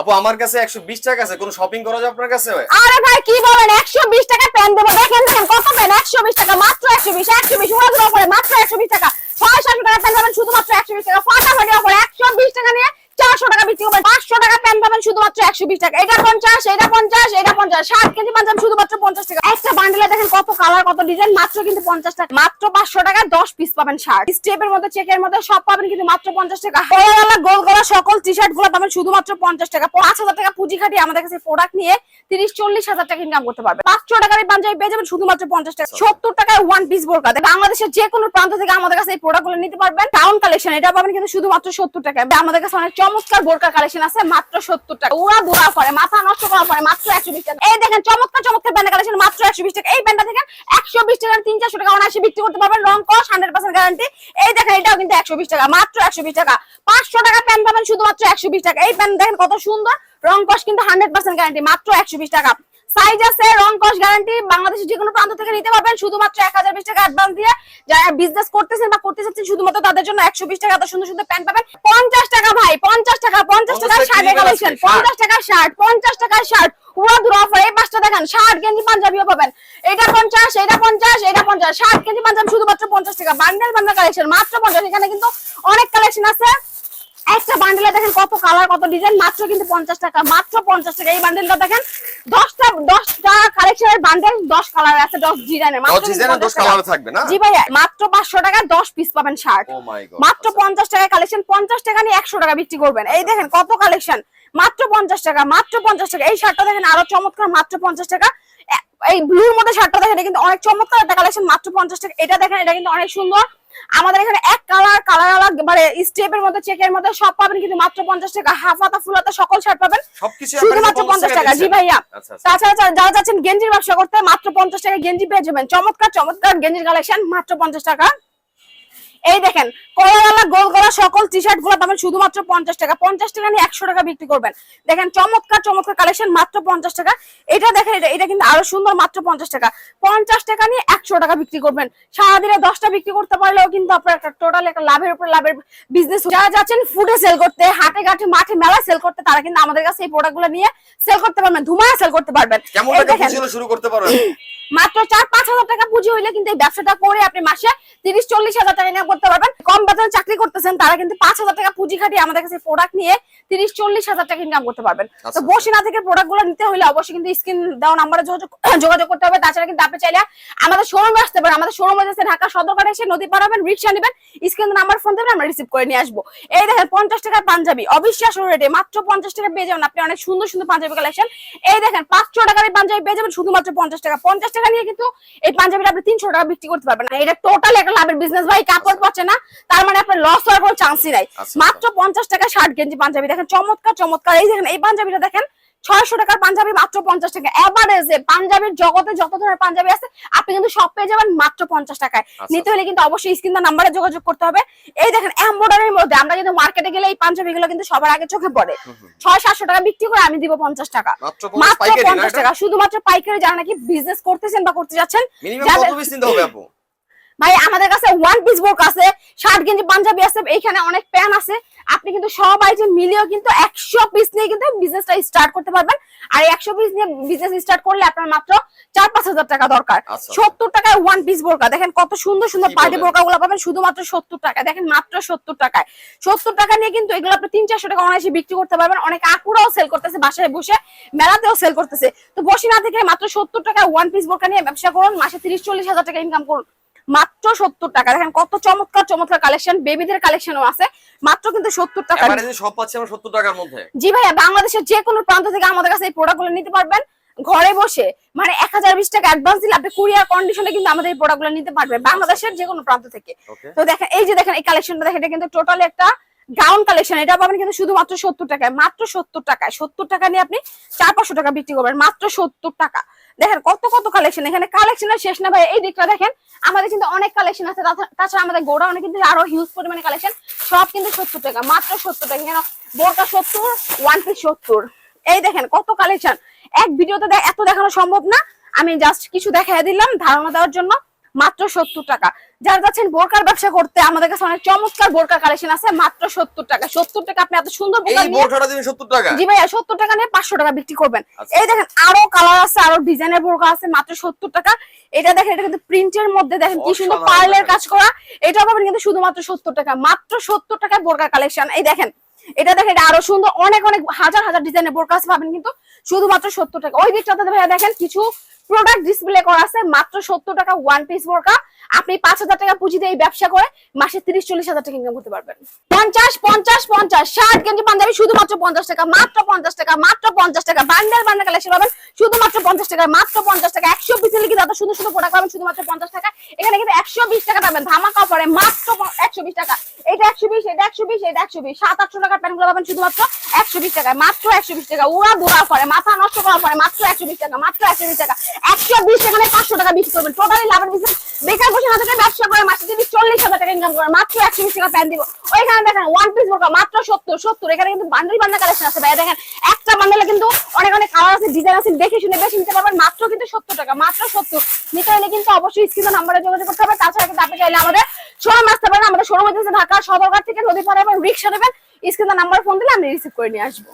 আপু, আমার কাছে একশো বিশ টাকা আছে। কোন শপিং করা যায় আপনার কাছে? আরে ভাই, কি বলেন? একশো বিশ টাকা প্যান দেবো। দেখেন দেখেন, কত প্যান একশো বিশ টাকা, মাত্র একশো বিশ একশো বিশ করে মাত্র একশো বিশ টাকা। ছয় সাতশো টাকা প্যান দেবেন শুধুমাত্র একশো বিশ টাকা। ফাটাফাটি অফার একশো বিশ টাকা নিয়ে চারশো টাকা বিক্রি করবেন পাঁচশো টাকা প্যান শুধুমাত্র একশো বিশ টাকা। এটা পঞ্চাশ এটা পঞ্চাশ এটা পঞ্চাশ। ষাট কেজি পাঞ্জাব শুধুমাত্র পঞ্চাশ টাকা। একটা বান্ডেলে দেখেন কত কালার কত ডিজাইন মাত্র কিন্তু পঞ্চাশ টাকা। মাত্র পাঁচশো টাকা, দশ পিস পাবেন শার্ট স্টেপের মধ্যে চেকের মধ্যে সব পাবেন কিন্তু মাত্র পঞ্চাশ টাকা। গোলা গোল গলা সকল টি শার্টগুলো পাবেন শুধুমাত্র পঞ্চাশ টাকা। পাঁচ হাজার টাকা পুঁজি খাটিয়ে আমাদের কাছে প্রোডাক্ট নিয়ে তিরিশ, চল্লিশ হাজার টাকা ইনকাম করতে পারবে। পাঁচশো টাকার এই পাঞ্জাবি পেয়ে যাবেন শুধুমাত্র পঞ্চাশ টাকা। সত্তর টাকায় ওয়ান পিস বোরকা বাংলাদেশের যে কোনো প্রান্ত থেকে আমাদের কাছে এই প্রোডাক্টগুলো নিতে পারবেন। টাউন কালেকশন এটা পাবেন কিন্তু শুধুমাত্র সত্তর টাকা আমাদের কাছে অনেক চমৎকার বোরকা কালেকশন আছে, মাত্র সত্তর টাকা। উড়া ধোয়া করে, মাথা নষ্ট করা পরে মাত্র একশো বিশ টাকা। এই দেখেন, চমৎকার চমৎকার প্যান্ট কালেকশন মাত্র একশো বিশ টাকা। এই প্যান্টটা দেখেন একশো বিশ টাকা, তিন চারশো টাকা অনায়াসে বিক্রি করতে পারবেন। রং কস হান্ড্রেড পার্সেন্ট গ্যারান্টি এই দেখেন, এটাও কিন্তু একশো বিশ টাকা, মাত্র একশো বিশ টাকা। পাঁচশো টাকা প্যান্ট পাবেন শুধুমাত্র একশো বিশ টাকা। এই প্যান্ট দেখেন কত সুন্দর, রং কস কিন্তু হান্ড্রেড পার্সেন্ট গ্যারান্টি মাত্র একশো বিশ টাকা। সাইজ আছে রং কস গ্যারান্টি বাংলাদেশের যে কোনো প্রান্ত থেকে নিতে পারবেন। শুধুমাত্র এক হাজার বিশ টাকা অ্যাডভান্স দিয়ে যারা বিজনেস করতেছেন বা করতে চাচ্ছেন শুধুমাত্র তাদের জন্য একশো বিশ টাকা এত সুন্দর সুন্দর প্যান্ট পাবেন। পঞ্চাশ টাকা ভাই পঞ্চাশ টাকা পঞ্চাশ টাকা কালেকশন। পঞ্চাশ শার্ট পঞ্চাশ টাকার শার্ট পুরো দূর অফার এই পাঁচটা দেখেন শার্ট গেঞ্জি পাঞ্জাবিও পাবেন। এটা পঞ্চাশ এটা পঞ্চাশ এটা পঞ্চাশ শার্ট গেঞ্জি পাঞ্জাবি শুধুমাত্র পঞ্চাশ টাকা। বান্ডেল বান্ডেল কালেকশন মাত্র পঞ্চাশ। এখানে কিন্তু অনেক কালেকশন আছে। একটা বান্ডেলে দেখেন কত কালার কত ডিজাইন মাত্র কিন্তু পঞ্চাশ টাকা মাত্র পঞ্চাশ টাকা। এই বান্ডেলটা দেখেন দশটা দশটা কালেকশনের বান্ডেল দশ কালার আছে দশ ডিজাইনের জি ভাইয়া মাত্র পাঁচশো টাকা দশ পিস পাবেন শার্ট গড মাত্র পঞ্চাশ টাকা কালেকশন পঞ্চাশ টাকা নিয়ে একশো টাকা বিক্রি করবেন। এই দেখেন কত কালেকশন মাত্র পঞ্চাশ টাকা মাত্র পঞ্চাশ টাকা। এই শার্টটা দেখেন আরও চমৎকার মাত্র পঞ্চাশ টাকা। এই ব্লুর মধ্যে শার্টটা দেখেন কিন্তু অনেক চমৎকার একটা কালেকশন মাত্র পঞ্চাশ টাকা। এটা দেখেন এটা কিন্তু অনেক সুন্দর। আমাদের এখানে এক কালার কালার আলাদা মানে স্টেপের মধ্যে চেকের মধ্যে সব পাবেন কিন্তু মাত্র পঞ্চাশ টাকা। হাফ হাতা ফুল হাতা সকল শার্ট পাবেন। সবকিছু শুধুমাত্র পঞ্চাশ টাকা জি ভাইয়া। আচ্ছা আচ্ছা। তাছাড়া যারা যাচ্ছেন গেঞ্জির ব্যবসা করতে মাত্র পঞ্চাশ টাকা গেঞ্জি পেয়ে যাবেন। চমৎকার চমৎকার গেঞ্জির কালেকশন মাত্র পঞ্চাশ টাকা। এই দেখেন কলারওয়ালা গোল গলা সকল টি শার্টগুলো পাবেন শুধুমাত্র পঞ্চাশ টাকা। পঞ্চাশ টাকা নিয়ে একশো টাকা বিক্রি করবেন। দেখেন চমৎকার চমৎকার কালেকশন মাত্র পঞ্চাশ টাকা। এটা দেখেন এটা এটা কিন্তু আরও সুন্দর মাত্র পঞ্চাশ টাকা। পঞ্চাশ টাকা নিয়ে একশো টাকা বিক্রি করবেন। সারাদিনে দশটা বিক্রি করতে পারলেও কিন্তু আপনার একটা টোটাল একটা লাভের উপর লাভের বিজনেস যারা যাচ্ছেন ফুডে সেল করতে হাটে ঘাটে মাঠে মেলা সেল করতে তারা কিন্তু আমাদের কাছে এই প্রোডাক্টগুলো নিয়ে সেল করতে পারবেন ধুমায় সেল করতে পারবেন। শুরু করতে পারবেন? মাত্র চার পাঁচ হাজার টাকা পুঁজি হইলে কিন্তু এই ব্যবসাটা করে আপনি মাসে তিরিশ চল্লিশ হাজার টাকা ইনকাম করতে পারবেন। কম বেতনে চাকরি করতেছেন তারা কিন্তু পাঁচ হাজার টাকা পুঁজি খাটিয়ে আমাদের কাছে প্রোডাক্ট নিয়ে তিরিশ চল্লিশ হাজার টাকা ইনকাম করতে পারবেন। তো আচ্ছা। বসিনা থেকে প্রোডাক্টগুলো নিতে হলে অবশ্যই কিন্তু স্ক্রিন দেওয়া নাম্বারে যোগাযোগ যোগাযোগ করতে হবে। তাছাড়া কিন্তু আপনি চাইলে আমাদের শোরুমে আসতে পারেন। আমাদের শোরুমে যাচ্ছে ঢাকা সদরঘাটে এসে নদী পার হবেন রিক্সা নেবেন স্ক্রিন নাম্বার ফোন দেবেন আমরা রিসিভ করে নিয়ে আসব। এই দেখেন পঞ্চাশ টাকার পাঞ্জাবি অবিশ্বাস্য রেটে মাত্র পঞ্চাশ টাকা পেয়ে যাবেন। আপনি অনেক সুন্দর সুন্দর পাঞ্জাবি কালেকশন এই দেখেন পাঁচশো টাকার পাঞ্জাবি পেয়ে যাবেন শুধুমাত্র পঞ্চাশ টাকা। পঞ্চাশ টাকা নিয়ে কিন্তু এই পাঞ্জাবিটা আপনি তিনশো টাকা বিক্রি করতে পারবেন। না এটা টোটাল একটা লাভের বিজনেস ভাই কাপড় পাচ্ছে না তার মানে আপনার লস হওয়ার কোনো চান্সই নাই। আচ্ছা, মাত্র পঞ্চাশ টাকা ষাট গেঞ্জি পাঞ্জাবি। দেখেন চমৎকার চমৎকার। এই দেখেন এই পাঞ্জাবিটা দেখেন ছয়শো টাকার পাঞ্জাবি মাত্র পঞ্চাশ টাকা। এভারেজে পাঞ্জাবির জগতে যত ধরনের পাঞ্জাবি আছে আপনি কিন্তু সব পেয়ে যাবেন মাত্র পঞ্চাশ টাকায়। আচ্ছা। নিতে হলে কিন্তু অবশ্যই স্ক্রিন নাম্বারে যোগাযোগ করতে হবে। এই দেখেন এম্বয়ডারির মধ্যে আমরা কিন্তু মার্কেটে গেলে এই পাঞ্জাবি গুলো কিন্তু সবার আগে চোখে পড়ে। ছয় সাতশো টাকা বিক্রি করে আমি দিব পঞ্চাশ টাকা। মাত্র পঞ্চাশ টাকা। শুধুমাত্র পাইকারি যারা নাকি বিজনেস করতেছেন বা করতে যাচ্ছেন ভাই আমাদের কাছে ওয়ান পিস বোর্ক আছে শার্ট গেঞ্জি পাঞ্জাবি আছে এইখানে অনেক প্যান আছে। আপনি কিন্তু সবাই যে মিলিয়েও কিন্তু একশো পিস নিয়ে কিন্তু বিজনেসটা স্টার্ট করতে পারবেন। আর একশো পিস নিয়ে বিজনেস স্টার্ট করলে আপনার মাত্র চার পাঁচ হাজার টাকা দরকার। আচ্ছা। সত্তর টাকায় ওয়ান পিস বোরকা। দেখেন কত সুন্দর সুন্দর পার্টি বোরকা গুলো পাবেন শুধুমাত্র সত্তর টাকা দেখেন মাত্র সত্তর টাকায়। সত্তর টাকা নিয়ে কিন্তু এগুলো আপনি তিন চারশো টাকা অনায়াসে বিক্রি করতে পারবেন। অনেক আপুরাও সেল করতেছে বাসায় বসে মেলাতেও সেল করতেছে। তো বসে না থেকে মাত্র সত্তর টাকায় ওয়ান পিস বোরকা নিয়ে ব্যবসা করুন মাসে তিরিশ চল্লিশ হাজার টাকা ইনকাম করুন। মাত্র সত্তর টাকা। দেখেন কত চমৎকার চমৎকার কালেকশন বেবিদের কালেকশনও আছে। মাত্র কিন্তু সত্তর টাকা। সব পাচ্ছি আমরা সত্তর টাকার মধ্যে। জি ভাইয়া বাংলাদেশের যে কোনো প্রান্ত থেকে আমাদের কাছে এই প্রোডাক্টগুলো নিতে পারবেন। ঘরে বসে মানে এক হাজার বিশ টাকা অ্যাডভান্স দিলে আপনি কুরিয়ার কন্ডিশনে কিন্তু আমাদের এই প্রোডাক্টগুলো নিতে পারবেন বাংলাদেশের যে কোনো প্রান্ত থেকে। তো দেখেন এই যে দেখেন এই কালেকশনটা দেখেন এটা কিন্তু টোটালি একটা গাউন কালেকশন এটা পাবেন কিন্তু শুধুমাত্র সত্তর টাকায় মাত্র সত্তর টাকায়। সত্তর টাকা নিয়ে আপনি চার পাঁচশো টাকা বিক্রি করবেন মাত্র সত্তর টাকা। দেখেন কত কত কালেকশন এখানে কালেকশনের শেষ না ভাই। এই দিকটা দেখেন, আমাদের কিন্তু অনেক কালেকশন আছে। তাছা- তাছাড়া আমাদের গোড়া অনেক কিন্তু আরও হিউজ পরিমাণে কালেকশন সব কিন্তু সত্তর টাকা, মাত্র সত্তর টাকা। কেন বোরকা সত্তর ওয়ান পিস সত্তর। এই দেখেন কত কালেকশন এক ভিডিওতে এত দেখানো সম্ভব না। আমি জাস্ট কিছু দেখা দিলাম ধারণা দেওয়ার জন্য। মাত্র সত্তর টাকা। যারা যাচ্ছেন বোরকার ব্যবসা করতে আমাদের কাছে অনেক চমৎকার বোরকার কালেকশন আছে মাত্র সত্তর টাকা। সত্তর টাকা আপনি এত সুন্দর দিবেন সত্তর টাকা? জি ভাইয়া সত্তর টাকা নিয়ে পাঁচশো টাকা বিক্রি করবেন। আচ্ছা। এই দেখেন আরও কালার আছে আরও ডিজাইনের বোরকা আছে মাত্র সত্তর টাকা। এটা দেখেন এটা কিন্তু প্রিন্টের মধ্যে দেখেন কি সুন্দর পার্লের কাজ করা। এটা পাবেন কিন্তু শুধুমাত্র সত্তর টাকা মাত্র সত্তর টাকায় বোরকা কালেকশন। এই দেখেন এটা দেখেন এটা আরও সুন্দর অনেক অনেক হাজার হাজার ডিজাইনের বোরকা আছে পাবেন কিন্তু শুধুমাত্র সত্তর টাকা। ওই দিকটাতে ভাইয়া দেখেন কিছু প্রোডাক্ট ডিসপ্লে করা আছে, মাত্র সত্তর টাকা ওয়ান পিস বোরকা। আপনি পাঁচ হাজার টাকা পুঁজি দিয়ে ব্যবসা করে মাসে তিরিশ, চল্লিশ হাজার টাকা ইনকাম করতে পারবেন। পঞ্চাশ পঞ্চাশ পঞ্চাশ, ষাট গেঞ্জি পাঞ্জাবি শুধুমাত্র পঞ্চাশ টাকা, মাত্র পঞ্চাশ টাকা, মাত্র পঞ্চাশ টাকা। বান্ডেল বান্ডেল কালেকশন পাবেন শুধুমাত্র পঞ্চাশ টাকা, মাত্র পঞ্চাশ টাকা। একশো পিসের লিখে যত সুন্দর সুন্দর প্রোডাক্ট পাবেন শুধুমাত্র পঞ্চাশ টাকা। এখানে কিন্তু একশো বিশ টাকা পাবেন। ধামাকা পরে মাত্র একশো বিশ টাকা। এটা একশো বিশ, এটা একশো বিশ, এটা একশো বিশ। সাত, আটশো টাকার প্যান্টগুলো পাবেন শুধুমাত্র একশো বিশ টাকায়। মাত্র একশো বিশ টাকা। উড়া দুরা করে, মাথা নষ্ট করার পরে মাত্র একশো বিশ টাকা, মাত্র একশো বিশ টাকা। একশো বিশ টাকা পাঁচশো টাকা বিক্রি করবেন। টোটালি লাভের বিজনেস বেকার বসে না ব্যবসা করে, মাসে যদি চল্লিশ হাজার টাকা ইনকাম করে, মাত্র একশো বিশ টাকা প্যান্ট দিব। ওইখানে দেখেন ওয়ান পিস বোরকা, মাত্র সত্তর সত্তর। এখানে কিন্তু বান্ডেল বান্ডেল কালেকশন আছে। ভাই দেখেন, একটা বান্ডেলে কিন্তু অনেক অনেক কালার আছে ডিজাইন আছে। দেখে শুনে বেশি নিতে পারবেন। মাত্র কিন্তু সত্তর টাকা, মাত্র সত্তর। নিতে হলে কিন্তু অবশ্যই স্ক্রিনে নাম্বারে যোগাযোগ করতে হবে। তাছাড়া কিন্তু আপনি চাইলে আমাদের শোরুম আসতে পারেন আমাদের শোরুম হচ্ছে ঢাকা সদরঘাট থেকে নদী পাড়া এবং রিক্সা নেবেন। স্ক্রিনে নাম্বার ফোন দিলে আমি রিসিভ করে নিয়ে আসব।